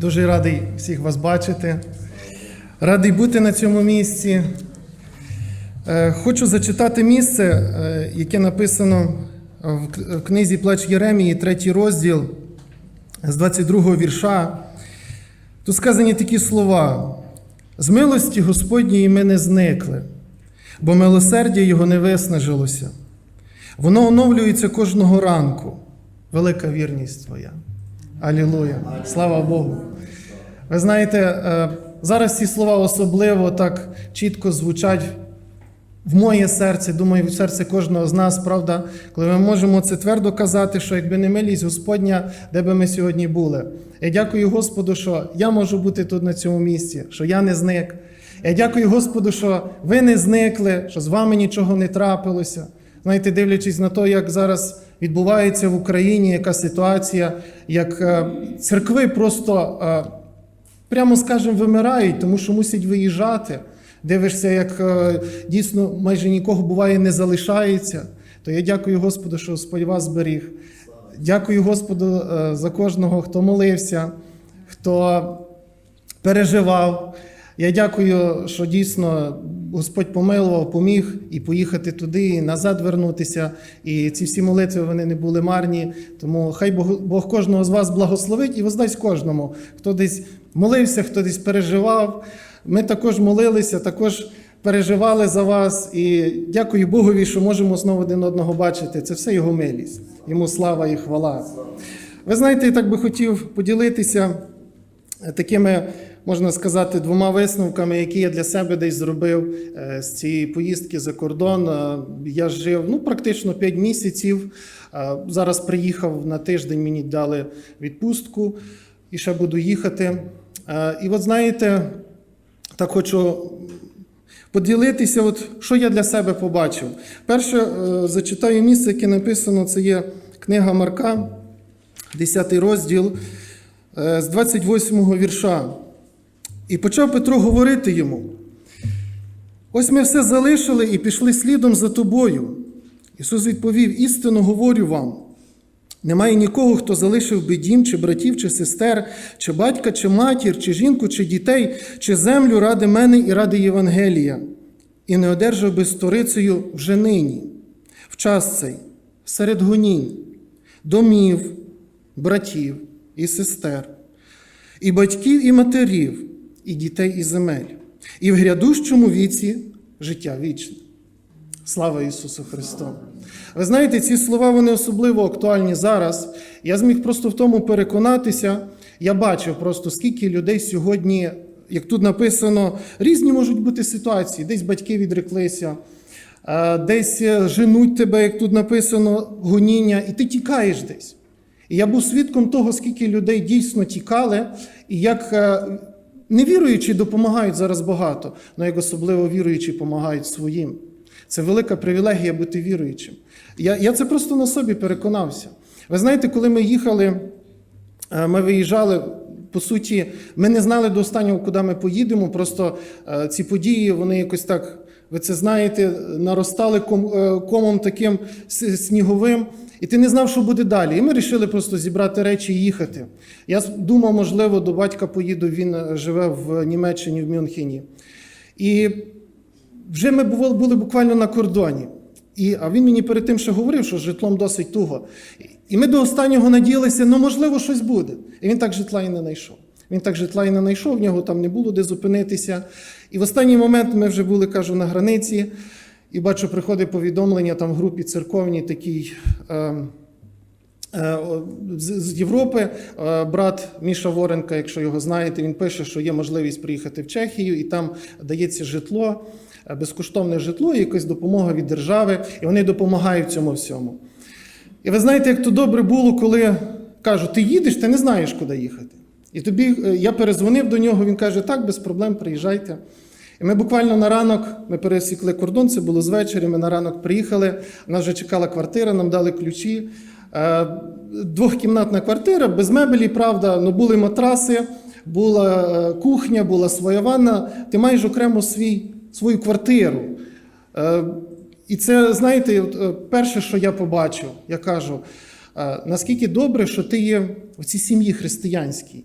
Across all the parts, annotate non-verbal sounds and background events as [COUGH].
Дуже радий всіх вас бачити. Радий бути на цьому місці. Е, Хочу зачитати місце, е, яке написано в книзі Плач Єремії, третій розділ з 22 вірша. Тут сказані такі слова: з милості Господньої ми не зникли, бо милосердя Його не виснажилося. Воно оновлюється кожного ранку. Велика вірність твоя. Алілуя. Слава Богу. Ви знаєте, е, зараз ці слова особливо так чітко звучать в моє серце, думаю, в серце кожного з нас, правда, коли ми можемо це твердо казати, що якби не милість Господня, де би ми сьогодні були. Я дякую Господу, що я можу бути тут на цьому місці, що я не зник. Я дякую Господу, що ви не зникли, що з вами нічого не трапилося. Знаєте, дивлячись на те, як зараз відбувається в Україні, яка ситуація, як е, церкви просто, е, прямо скажемо, вимирають, тому що мусять виїжджати. Дивишся, як е, дійсно майже нікого буває не залишається. То я дякую Господу, що Господь вас зберіг. Дякую Господу е, за кожного, хто молився, хто переживав. Я дякую, що дійсно Господь помилував, поміг і поїхати туди, і назад вернутися. І ці всі молитви вони не були марні. Тому хай Бог, Бог кожного з вас благословить і воздасть кожному, хто десь молився, хто десь переживав. Ми також молилися, також переживали за вас. І дякую Богові, що можемо знову один одного бачити. Це все його милість. Йому слава і хвала. Ви знаєте, я так би хотів поділитися такими, можна сказати, двома висновками, які я для себе десь зробив е, з цієї поїздки за кордон. Е, Я жив ну, практично 5 місяців. Е, Зараз приїхав на тиждень, мені дали відпустку і ще буду їхати. І от знаєте, так хочу поділитися, от, що я для себе побачив. Перше, зачитаю місце, яке написано, це є книга Марка, 10 розділ з 28 вірша. І почав Петро говорити йому: ось ми все залишили і пішли слідом за тобою. Ісус відповів: істинно говорю вам. Немає нікого, хто залишив би дім, чи братів, чи сестер, чи батька, чи матір, чи жінку, чи дітей, чи землю ради мене і ради Євангелія, і не одержав би сторицею вже нині, в час цей, серед гонінь, домів, братів і сестер, і батьків, і матерів, і дітей, і земель, і в грядущому віці життя вічне. Слава Ісусу Христу! Ви знаєте, ці слова вони особливо актуальні зараз. Я зміг просто в тому переконатися. Я бачив просто, скільки людей сьогодні, як тут написано, різні можуть бути ситуації. Десь батьки відреклися, е, десь женуть тебе, як тут написано, гоніння, і ти тікаєш десь. І я був свідком того, скільки людей дійсно тікали, і як е, невіруючі допомагають зараз багато, але як особливо віруючі допомагають своїм. Це велика привілегія бути віруючим. Я, я це просто на собі переконався. Ви знаєте, коли ми їхали, е, ми виїжджали. По суті, ми не знали до останнього, куди ми поїдемо. Просто е, ці події, вони якось так, ви це знаєте, наростали е, комом таким сніговим, і ти не знав, що буде далі. І ми вирішили просто зібрати речі і їхати. Я думав, можливо, до батька поїду, він е, живе в Німеччині, в Мюнхені. І вже ми були, буквально на кордоні. І, а він мені перед тим ще говорив, що житлом досить туго. І ми до останнього надіялися, ну можливо, щось буде. І він так житла і не знайшов. Він так житла і не знайшов, в нього там не було де зупинитися. І в останній момент ми вже були, кажу, на границі, і бачу, приходить повідомлення там в групі церковній такій. Е, Е, з Європи е, брат Міша Воренка, якщо його знаєте, він пише, що є можливість приїхати в Чехію, і там дається житло, безкоштовне житло, якась допомога від держави, і вони допомагають цьому всьому. І ви знаєте, як то добре було, коли кажуть, ти їдеш, ти не знаєш, куди їхати. І тобі е, я перезвонив до нього, він каже, так, без проблем, приїжджайте. І ми буквально на ранок ми пересікли кордон, це було звечері. Ми на ранок приїхали. Нас вже чекала квартира, нам дали ключі. Е, Двохкімнатна квартира, без мебелі, правда, ну були матраси, була е, кухня, була своя ванна. Ти маєш окремо свій, свою квартиру. І це, знаєте, перше, що я побачив, я кажу, наскільки добре, що ти є в цій сім'ї християнській.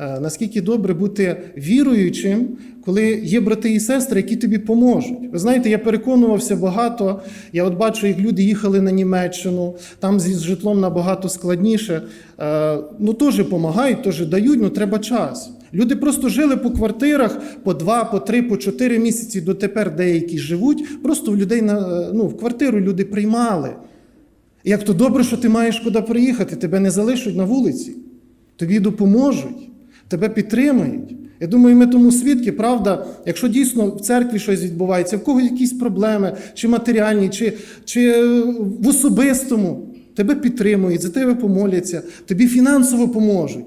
Е, Наскільки добре бути віруючим, коли є брати і сестри, які тобі поможуть. Ви знаєте, я переконувався багато. Я от бачу, як люди їхали на Німеччину, там зі житлом набагато складніше. Е, Ну теж допомагають, теж дають, ну треба час. Люди просто жили по квартирах по два, по три, по чотири місяці. Дотепер деякі живуть. Просто в людей на е, ну, в квартиру люди приймали. Як то добре, що ти маєш куди приїхати, тебе не залишать на вулиці, тобі допоможуть, тебе підтримають. Я думаю, ми тому свідки, правда, якщо дійсно в церкві щось відбувається, в кого якісь проблеми, чи матеріальні, чи, чи е, в особистому, тебе підтримують, за тебе помоляться, тобі фінансово поможуть.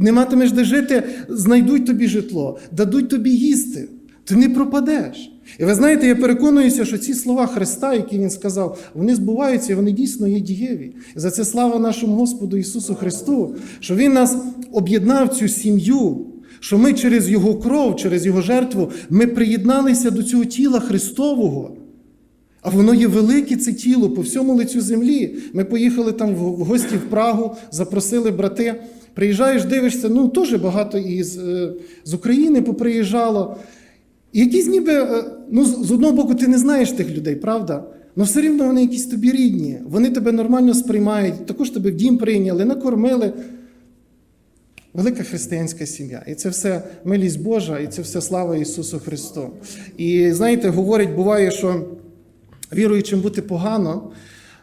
Не матимеш де жити, знайдуть тобі житло, дадуть тобі їсти. Ти не пропадеш. І ви знаєте, я переконуюся, що ці слова Христа, які Він сказав, вони збуваються і вони дійсно є дієві. І за це слава нашому Господу Ісусу Христу, що Він нас об'єднав цю сім'ю, що ми через Його кров, через Його жертву, ми приєдналися до цього тіла Христового. А воно є велике це тіло по всьому лицю землі. Ми поїхали там в гості в Прагу, запросили брати. Приїжджаєш, дивишся, ну теж багато із е, з України поприїжджало. Якісь ніби, е, ну, з одного боку, ти не знаєш тих людей, правда? Ну все рівно вони якісь тобі рідні. Вони тебе нормально сприймають, також тебе в дім прийняли, накормили. Велика християнська сім'я. І це все милість Божа, і це все слава Ісусу Христу. І знаєте, говорять, буває, що віруючим бути погано.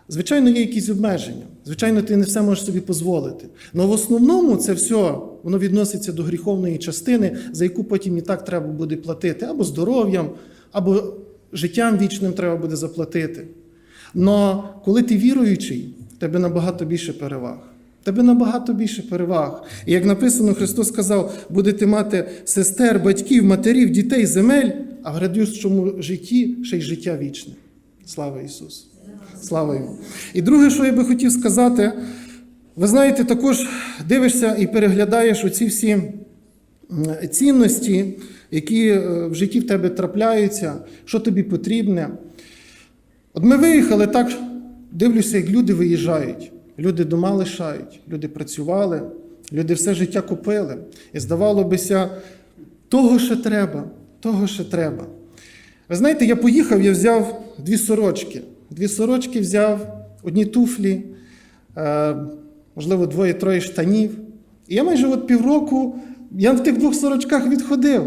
Звичайно, є якісь обмеження. Звичайно, ти не все можеш собі дозволити. Але в основному це все воно відноситься до гріховної частини, за яку потім і так треба буде платити, або здоров'ям, або життям вічним треба буде заплатити. Но коли ти віруючий, тебе набагато більше переваг. Тебе набагато більше переваг. І як написано, Христос сказав, будете мати сестер, батьків, матерів, дітей, земель, а в грядущому житті ще й життя вічне. Слава Ісусу! Слава йому. І друге, що я би хотів сказати, ви знаєте, також дивишся і переглядаєш оці всі цінності, які е, в житті в тебе трапляються, що тобі потрібне. От ми виїхали так, дивлюся, як люди виїжджають. Люди дома лишають, люди працювали, люди все життя купили. І здавало бися, того ще треба, того ще треба. Ви знаєте, я поїхав, я взяв дві сорочки. Дві сорочки взяв, одні туфлі, е, можливо, двоє-троє штанів. І я майже от півроку я в тих двох сорочках відходив.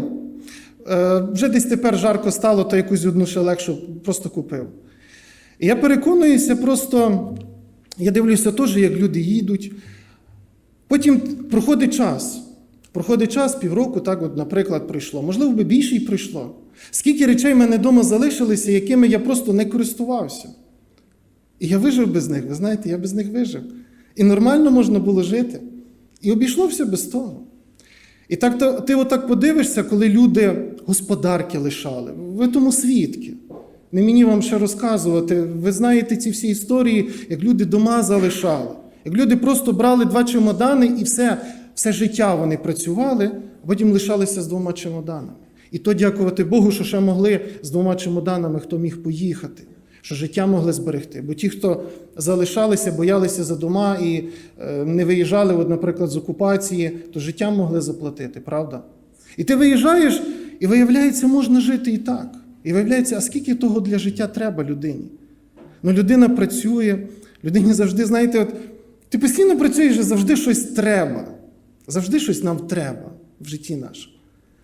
Е, Вже десь тепер жарко стало, то якусь одну ще легшу просто купив. І я переконуюся, просто я дивлюся теж, як люди їдуть. Потім проходить час. Проходить час, півроку, так, от, наприклад, пройшло. Можливо, би більше й пройшло. Скільки речей в мене вдома залишилися, якими я просто не користувався. І я вижив без них, ви знаєте, я без них вижив. І нормально можна було жити. І обійшлося без того. І так то- ти отак подивишся, коли люди господарки лишали. Ви тому свідки. Не мені вам ще розказувати. Ви знаєте ці всі історії, як люди дома залишали. Як люди просто брали два чемодани і все, все життя вони працювали, а потім лишалися з двома чемоданами. І то дякувати Богу, що ще могли з двома чемоданами, хто міг поїхати, що життя могли зберегти. Бо ті, хто залишалися, боялися за дома і е, не виїжджали, от, наприклад, з окупації, то життя могли заплатити, правда? І ти виїжджаєш, і виявляється, можна жити і так. І виявляється, а скільки того для життя треба людині? Ну, людина працює, людині завжди, знаєте, от ти постійно працюєш, завжди щось треба. Завжди щось нам треба в житті нашому.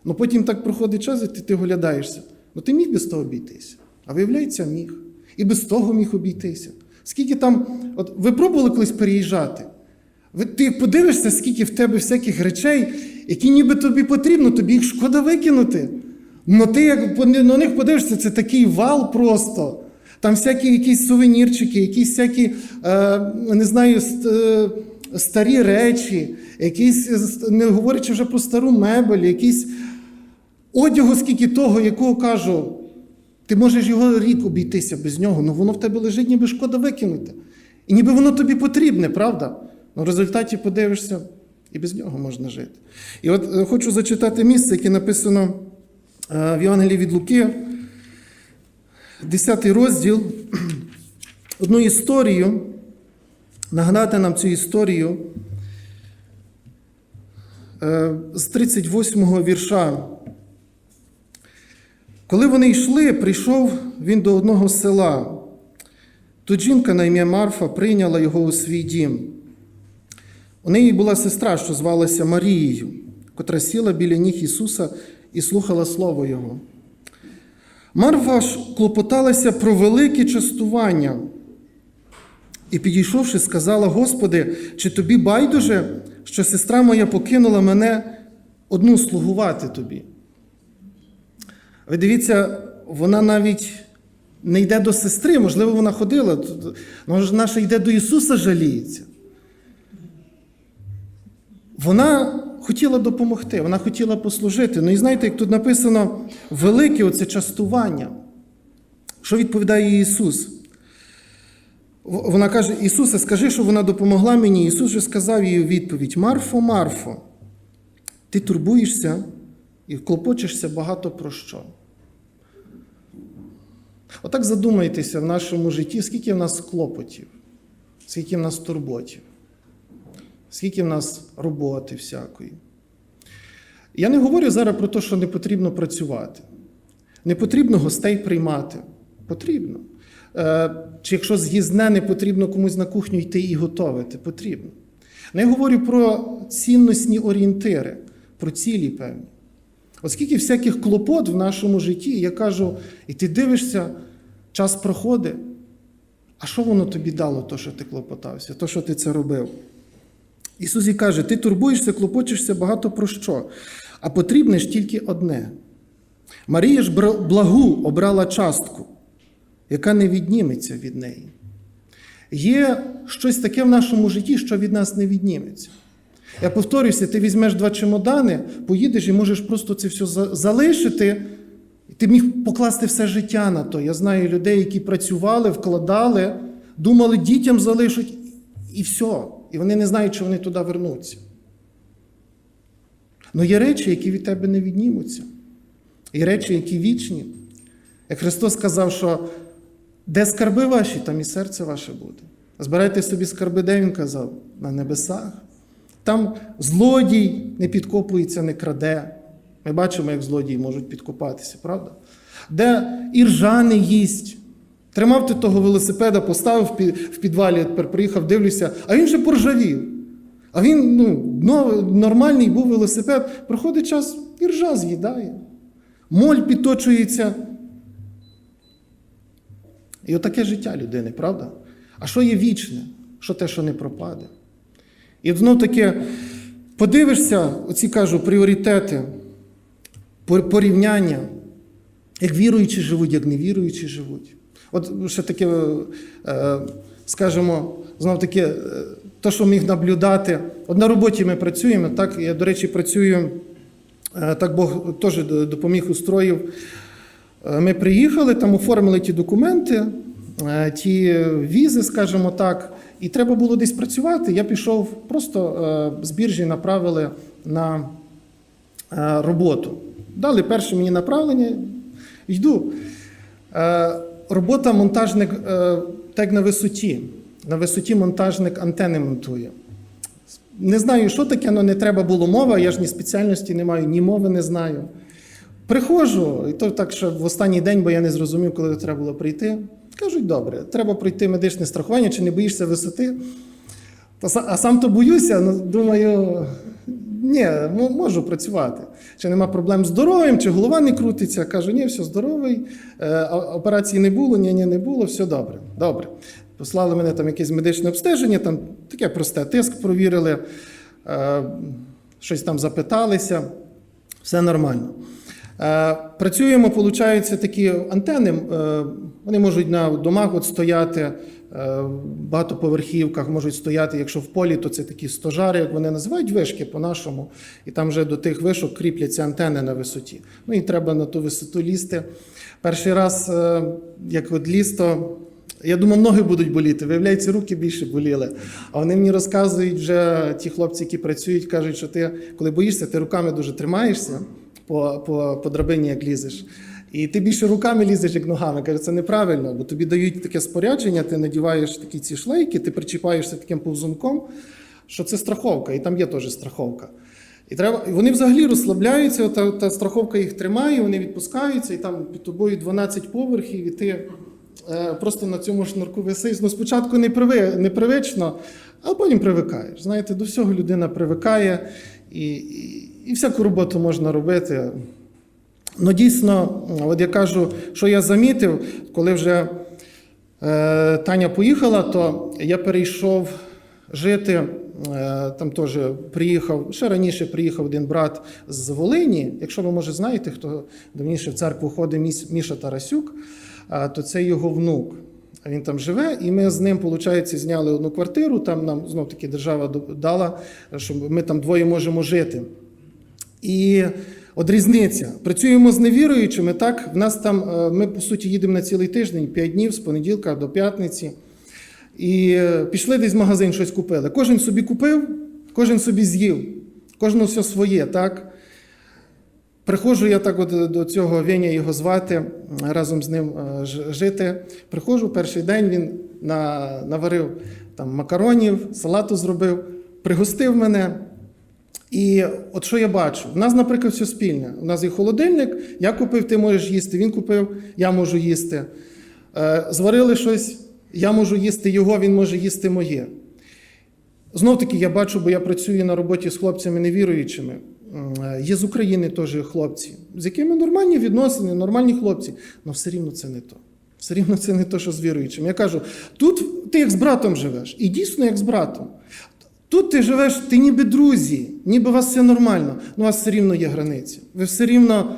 Ну потім так проходить час, і ти, ти оглядаєшся. Ну ти міг без того обійтися. А виявляється, міг. І без того міг обійтися. Скільки там, от ви пробували колись переїжджати? Ти подивишся, скільки в тебе всяких речей, які ніби тобі потрібно, тобі їх шкода викинути. Ну ти як на них подивишся, це такий вал просто. Там всякі якісь сувенірчики, якісь всякі, е, не знаю, е, старі речі, якісь, е, не говорячи вже про стару мебель, якісь одягу, скільки того, якого кажу, ти можеш його рік обійтися без нього, але воно в тебе лежить, ніби шкода викинути. І ніби воно тобі потрібне, правда? Ну, в результаті подивишся, і без нього можна жити. І от е, хочу зачитати місце, яке написано е, в Євангелії від Луки, 10 розділ, [CLEARS THROAT] одну історію, нагадати нам цю історію е, з 38-го вірша. Коли вони йшли, прийшов він до одного села. Тут жінка на ім'я Марфа прийняла його у свій дім. У неї була сестра, що звалася Марією, котра сіла біля ніг Ісуса і слухала Слово Його. Марфа ж клопоталася про велике частування. І, підійшовши, сказала: Господи, чи тобі байдуже, що сестра моя покинула мене одну слугувати тобі? Ви дивіться, вона навіть не йде до сестри, можливо, вона ходила, може, наша йде до Ісуса жаліється. Вона хотіла допомогти, вона хотіла послужити. Ну і знаєте, як тут написано велике оце частування. Що відповідає Ісус? Вона каже: Ісусе, скажи, що вона допомогла мені. Ісус же сказав їй у відповідь: Марфо, Марфо, ти турбуєшся і клопочешся багато про що. Отак задумайтеся в нашому житті, скільки в нас клопотів, скільки в нас турботів, скільки в нас роботи всякої. Я не говорю зараз про те, що не потрібно працювати. Не потрібно гостей приймати. Потрібно. Е, Чи якщо з'їзне, не потрібно комусь на кухню йти і готувати, потрібно. Ну, я говорю про цінностні орієнтири, про цілі певні. Оскільки всяких клопот в нашому житті, я кажу, і ти дивишся, час проходить, а що воно тобі дало, то, що ти клопотався, то, що ти це робив? Ісус і каже: ти турбуєшся, клопочешся багато про що, а потрібне ж тільки одне. Марія ж благу обрала частку, яка не відніметься від неї. Є щось таке в нашому житті, що від нас не відніметься. Я повторюся, ти візьмеш два чемодани, поїдеш і можеш просто це все залишити. Ти міг покласти все життя на то. Я знаю людей, які працювали, вкладали, думали, дітям залишать, і все. І вони не знають, чи вони туди вернуться. Ну є речі, які від тебе не віднімуться. Є речі, які вічні. Як Христос сказав, що де скарби ваші, там і серце ваше буде. Збирайте собі скарби, де Він казав? На небесах. Там злодій не підкопується, не краде. Ми бачимо, як злодії можуть підкопатися, правда? Де іржа не їсть. Тримав ти того велосипеда, поставив в підвалі, тепер приїхав, дивлюся, а він же поржавів. А він ну, нормальний був велосипед, проходить час, іржа з'їдає. Моль підточується. І отаке життя людини, правда? А що є вічне? Що те, що не пропаде? І знов таки подивишся, оці кажу, пріоритети, порівняння, як віруючі живуть, як невіруючі живуть. От ще таке, е, скажімо, знов таки, е, то, що міг наблюдати. От на роботі ми працюємо, так, я, до речі, працюю, е, так Бог теж допоміг устроїв. Е, Ми приїхали, там оформили ті документи, ті візи, скажімо так, і треба було десь працювати. Я пішов, просто е, з біржі направили на е, роботу. Дали перше мені направлення, йду. Е, Робота монтажник так на висоті. На висоті монтажник антени монтує. Не знаю, що таке, але не треба було мова, я ж ні спеціальності не маю, ні мови не знаю. Приходжу, і то так, що в останній день, бо я не зрозумів, коли треба було прийти. Кажуть, добре, треба пройти медичне страхування, чи не боїшся висоти. А сам то боюся, ну думаю, ні, можу працювати. Чи нема проблем з здоров'ям, чи голова не крутиться. Кажу, ні, все здоровий, е, операції не було, ні, ні, не було, все добре. Добре. Послали мене там якесь медичне обстеження, там таке просте, тиск провірили, е, щось там запиталися, все нормально. Е, Працюємо, виходить, такі антени. е, Вони можуть на домах от стояти, е, в багатоповерхівках можуть стояти. Якщо в полі, то це такі стожари, як вони називають вишки по-нашому. І там вже до тих вишок кріпляться антени на висоті. Ну і треба на ту висоту лізти. Перший раз, як от ліз, то я думав, ноги будуть боліти. Виявляється, руки більше боліли. А вони мені розказують вже ті хлопці, які працюють, кажуть, що ти, коли боїшся, ти руками дуже тримаєшся по, по, по драбині, як лізеш. І ти більше руками лізеш, як ногами. Каже, це неправильно, бо тобі дають таке спорядження, ти надіваєш такі ці шлейки, ти причіпаєшся таким повзунком, що це страховка, і там є теж страховка. І треба, вони взагалі розслабляються, та, та страховка їх тримає, вони відпускаються, і там під тобою 12 поверхів, і ти е, просто на цьому шнурку висиш. Ну, спочатку не приви, непривично, а потім привикаєш. Знаєте, до всього людина привикає, і, і, всяку роботу можна робити. Ну, дійсно, от я кажу, що я замітив, коли вже е, Таня поїхала, то я перейшов жити. е, Там теж приїхав, ще раніше приїхав один брат з Волині. Якщо ви, може, знаєте, хто давніше в церкву ходить, Міша Тарасюк, а, то це його внук. Він там живе, і ми з ним, виходить, зняли одну квартиру. Там нам знов таки держава дала, що ми там двоє можемо жити. І от різниця. Працюємо з невіруючими. Так, в нас там е, ми по суті їдемо на цілий тиждень, 5 днів з понеділка до п'ятниці. І е, пішли десь в магазин, щось купили. Кожен собі купив, кожен собі з'їв, кожного все своє, так? Приходжу я так от до цього Веня його звати, разом з ним е, жити. Приходжу перший день, він на, наварив там макаронів, салату зробив, пригостив мене. І от що я бачу? У нас, наприклад, все спільне. У нас є холодильник, я купив, ти можеш їсти, він купив, я можу їсти. Е, Зварили щось, я можу їсти його, він може їсти моє. Знов таки я бачу, бо я працюю на роботі з хлопцями невіруючими. Е, Є з України теж хлопці, з якими нормальні відносини, нормальні хлопці, але все рівно це не то. Все рівно це не то, що з віруючим. Я кажу: тут ти як з братом живеш, і дійсно як з братом. Тут ти живеш, ти ніби друзі, ніби у вас все нормально, але у вас все рівно є границі. Ви все рівно,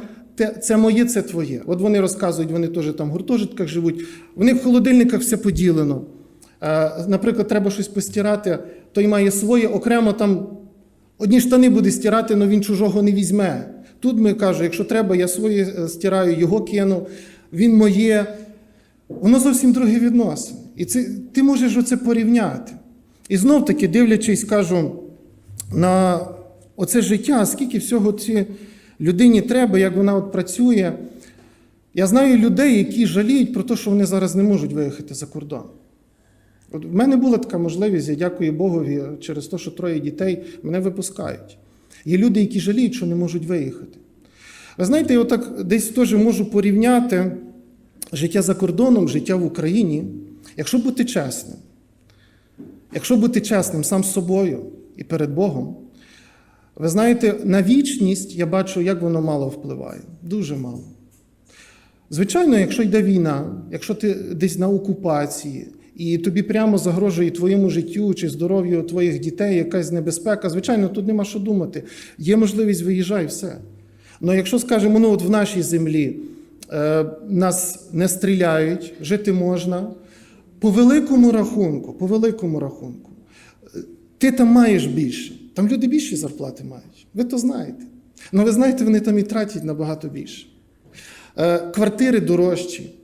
це моє, це твоє. От вони розказують, вони теж там в гуртожитках живуть, в них в холодильниках все поділено. Е, Наприклад, треба щось постирати, той має своє, окремо там одні штани буде стирати, але він чужого не візьме. Тут ми кажу, якщо треба, я своє е, стираю, його кину, він моє. Воно зовсім другі відносини. І це, ти можеш оце порівняти. І знов таки, дивлячись, кажу, на оце життя, скільки всього цій людині треба, як вона от працює. Я знаю людей, які жаліють про те, що вони зараз не можуть виїхати за кордон. От в мене була така можливість, я дякую Богові, через те, що троє дітей мене випускають. Є люди, які жаліють, що не можуть виїхати. Ви знаєте, я отак десь теж можу порівняти життя за кордоном, життя в Україні, якщо бути чесним. Якщо бути чесним сам з собою і перед Богом, ви знаєте, на вічність я бачу, як воно мало впливає. Дуже мало. Звичайно, якщо йде війна, якщо ти десь на окупації, і тобі прямо загрожує твоєму життю чи здоров'ю твоїх дітей якась небезпека, звичайно, тут нема що думати. Є можливість виїжджай, все. Але якщо, скажімо, ну от в нашій землі е, нас не стріляють, жити можна, по великому рахунку, по великому рахунку, ти там маєш більше. Там люди більші зарплати мають. Ви то знаєте. Ну ви знаєте, вони там і тратять набагато більше. Е, Квартири дорожчі.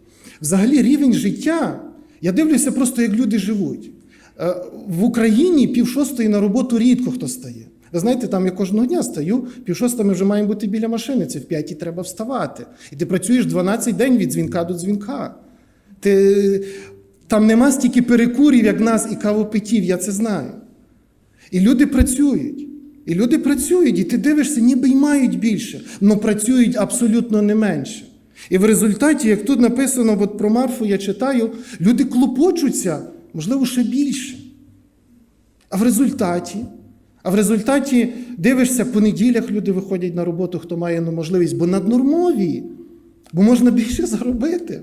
Взагалі рівень життя. Я дивлюся просто, як люди живуть. Е, В Україні пів шостої на роботу рідко хто стає. Ви знаєте, там я кожного дня стаю, пів шостої ми вже маємо бути біля машини, це в п'ятій треба вставати. І ти працюєш 12 день від дзвінка до дзвінка. Ти, там нема стільки перекурів, як нас, і кавопитів, я це знаю. І люди працюють. І люди працюють, і ти дивишся, ніби й мають більше, але працюють абсолютно не менше. І в результаті, як тут написано, от про Марфу я читаю, люди клопочуться, можливо, ще більше. А в результаті, а в результаті дивишся, по неділях люди виходять на роботу, хто має ну, можливість, бо наднормові, бо можна більше заробити.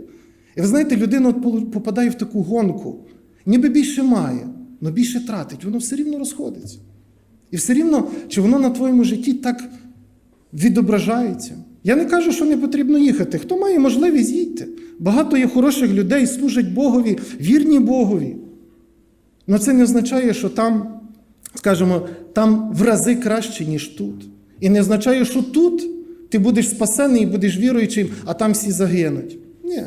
І ви знаєте, людина от попадає в таку гонку, ніби більше має, але більше тратить, воно все рівно розходиться. І все рівно, чи воно на твоєму житті так відображається. Я не кажу, що не потрібно їхати. Хто має можливість їдьте. Багато є хороших людей, служать Богові, вірні Богові. Але це не означає, що там, скажімо, там в рази краще, ніж тут. І не означає, що тут ти будеш спасений і будеш віруючим, а там всі загинуть. Ні.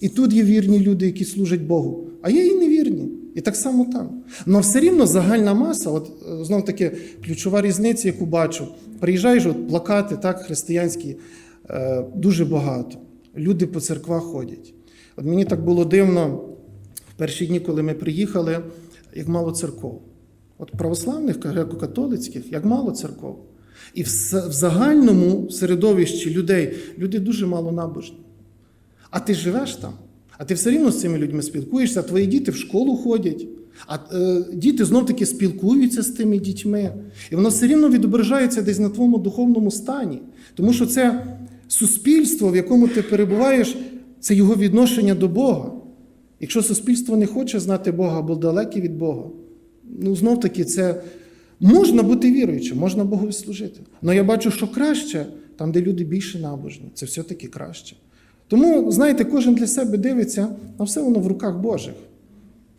І тут є вірні люди, які служать Богу, а є і. І так само там. Але все рівно загальна маса, от знов таки ключова різниця, яку бачу. Приїжджаєш, от плакати, так, християнські, е, дуже багато. Люди по церквах ходять. От мені так було дивно в перші дні, коли ми приїхали, як мало церков. От православних, греко-католицьких, як мало церков. І в, в загальному середовищі людей люди дуже мало набожні. А ти живеш там, а ти все рівно з цими людьми спілкуєшся, твої діти в школу ходять, а е, діти знов-таки спілкуються з тими дітьми. І воно все рівно відображається десь на твоєму духовному стані. Тому що це суспільство, в якому ти перебуваєш, це його відношення до Бога. Якщо суспільство не хоче знати Бога або далеке від Бога, ну знов таки це можна бути віруючим, можна Богу служити. Але я бачу, що краще там, де люди більше набожні, це все-таки краще. Тому, знаєте, кожен для себе дивиться, а все воно в руках Божих.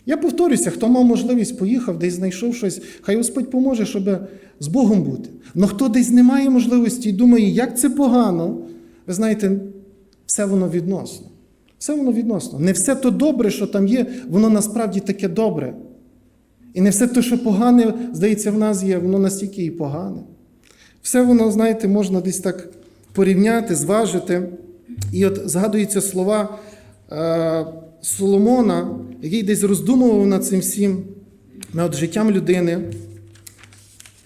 Я повторюся, хто мав можливість поїхав, десь знайшов щось, хай Господь поможе, щоб з Богом бути. Но хто десь не має можливості і думає, як це погано, ви знаєте, все воно відносно. Все воно відносно. Не все то добре, що там є, воно насправді таке добре. І не все те, що погане, здається, в нас є, воно настільки і погане. Все воно, знаєте, можна десь так порівняти, зважити. І от згадуються слова е, Соломона, який десь роздумував над цим всім, над життям людини.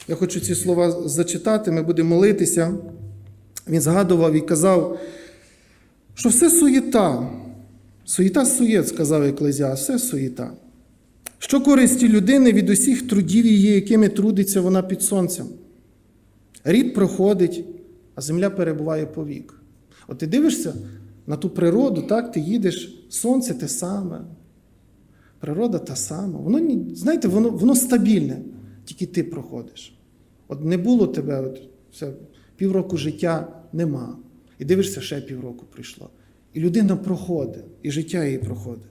Я хочу ці слова зачитати, ми будемо молитися. Він згадував і казав, що все суєта. Суєта суєт, сказав Еклезіас, все суєта. Що користі людини від усіх трудів її, якими трудиться вона під сонцем? Рід проходить, а земля перебуває повік. От ти дивишся на ту природу, так, ти їдеш, сонце те саме, природа та сама. Воно, знаєте, воно, воно стабільне, тільки ти проходиш. От не було тебе, от, все, півроку життя нема. І дивишся, ще півроку прийшло. І людина проходить, і життя її проходить.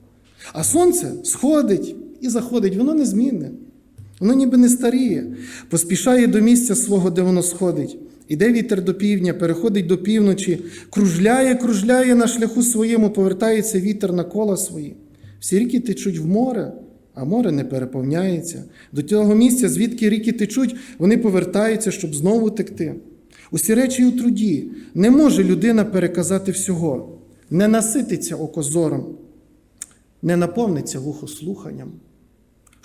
А сонце сходить і заходить, воно незмінне. Воно ніби не старіє, поспішає до місця свого, де воно сходить. Іде вітер до півдня, переходить до півночі, кружляє, кружляє на шляху своєму, повертається вітер на кола свої. Всі ріки течуть в море, а море не переповняється. До того місця, звідки ріки течуть, вони повертаються, щоб знову текти. Усі речі у труді не може людина переказати всього, не насититься око зором, не наповниться вухо слуханням.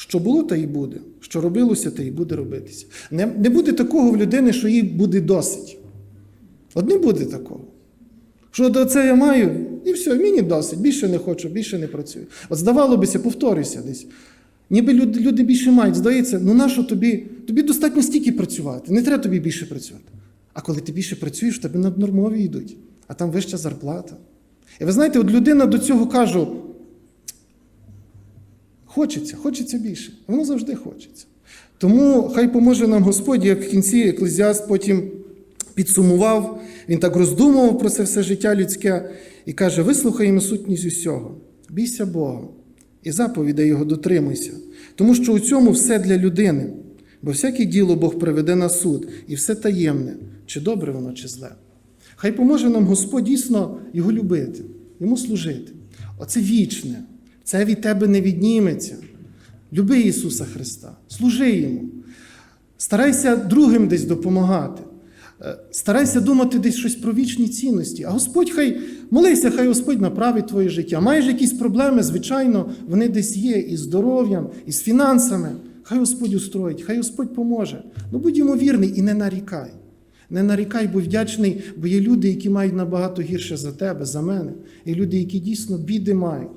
Що було, то і буде. Що робилося, то і буде робитися. Не, не буде такого в людини, що їй буде досить. От не буде такого. Що до це я маю, і все, мені досить, більше не хочу, більше не працюю. От здавало бися, повторюся десь. Ніби люди, люди більше мають, здається, ну нащо тобі? Тобі достатньо стільки працювати, не треба тобі більше працювати. А коли ти більше працюєш, в тебе наднормові йдуть, а там вища зарплата. І ви знаєте, от людина до цього кажу, Хочеться, хочеться більше. Воно завжди хочеться. Тому хай поможе нам Господь, як в кінці Еклезіаст потім підсумував, він так роздумував про це все життя людське і каже: вислухаємо сутність усього, бійся Бога і заповідей Його дотримуйся, тому що у цьому все для людини, бо всяке діло Бог приведе на суд, і все таємне, чи добре воно, чи зле. Хай поможе нам Господь дійсно його любити, йому служити. Оце вічне. Це від тебе не відніметься. Люби Ісуса Христа, служи Йому. Старайся другим десь допомагати. Е, Старайся думати десь щось про вічні цінності. А Господь хай молися, хай Господь направить твоє життя. Маєш якісь проблеми, звичайно, вони десь є і здоров'ям, і з фінансами. Хай Господь устроїть, хай Господь поможе. Ну будь йому і не нарікай. Не нарікай, будь вдячний, бо є люди, які мають набагато гірше за тебе, за мене. І люди, які дійсно біди мають,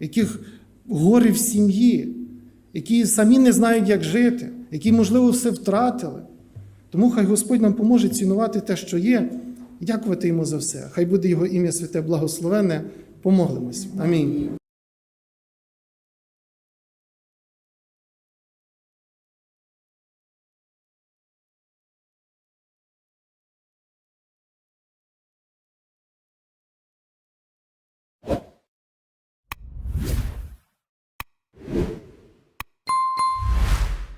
яких горе в сім'ї, які самі не знають, як жити, які, можливо, все втратили. Тому хай Господь нам поможе цінувати те, що є, і дякувати йому за все. Хай буде його ім'я святе благословенне. Помолимось. Амінь.